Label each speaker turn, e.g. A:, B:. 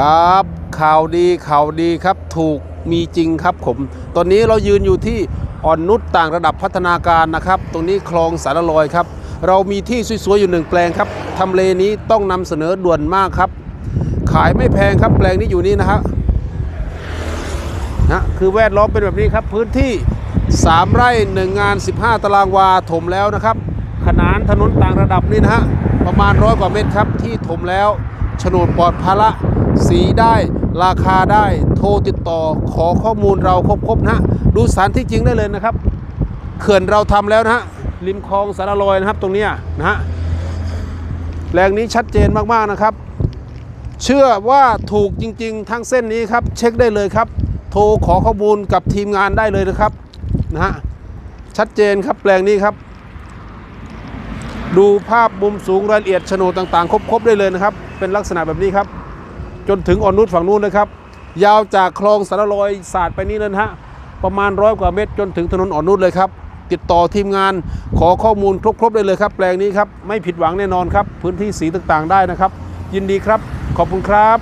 A: ครับ ข่าวดีข่าวดีครับถูกมีจริงครับผม ตอนนี้เรายืนอยู่ที่อ่อนนุชต่างระดับพัฒนาการนะครับ ตรงนี้คลองสารลอยครับ เรามีที่สวยๆอยู่หนึ่งแปลงครับทำเลนี้ต้องนำเสนอด่วนมากครับ ขายไม่แพงครับแปลงนี้อยู่นี่นะฮะนะคือแวดล้อมเป็นแบบนี้ครับ พื้นที่ 3 ไร่1งาน 15 ตารางวาถมแล้วนะครับ ขนานถนนต่างระดับนี่นะฮะประมาณร้อยกว่าเมตรครับที่ถมแล้ว โฉนดปลอดภาระสีได้ราคาได้โทรติดต่อขอข้อมูลเราครบๆนะดูสานที่จริงได้เลยนะครับ เขื่อนเราทำแล้วนะฮะริมคลองสารลอยนะครับตรงนี้นะฮะแปลงนี้ชัดเจนมากๆนะครับ เชื่อว่าถูกจริงๆ ทั้งเส้นนี้ครับ เช็คได้เลยครับ โทรขอข้อมูลกับทีมงานได้เลยนะครับนะฮะชัดเจนครับแปลงนี้ครับ ดูภาพมุมสูงรายละเอียดโฉนดต่างๆ ครบๆได้เลยนะครับ เป็นลักษณะแบบนี้ครับ จนถึงอ่อนนุชฝั่งนู้นเลยครับ ยาวจากคลองสารลอยศาสาดไปนี้เลยนะฮะประมาณร้อยกว่าเมตร จนถึงถนนอ่อนนุชเลยครับ ติดต่อทีมงานขอข้อมูลครบๆได้เลยครับ แปลงนี้ครับไม่ผิดหวังแน่นอนครับ พื้นที่สีต่างๆได้นะครับ ยินดีครับ ขอบคุณครับ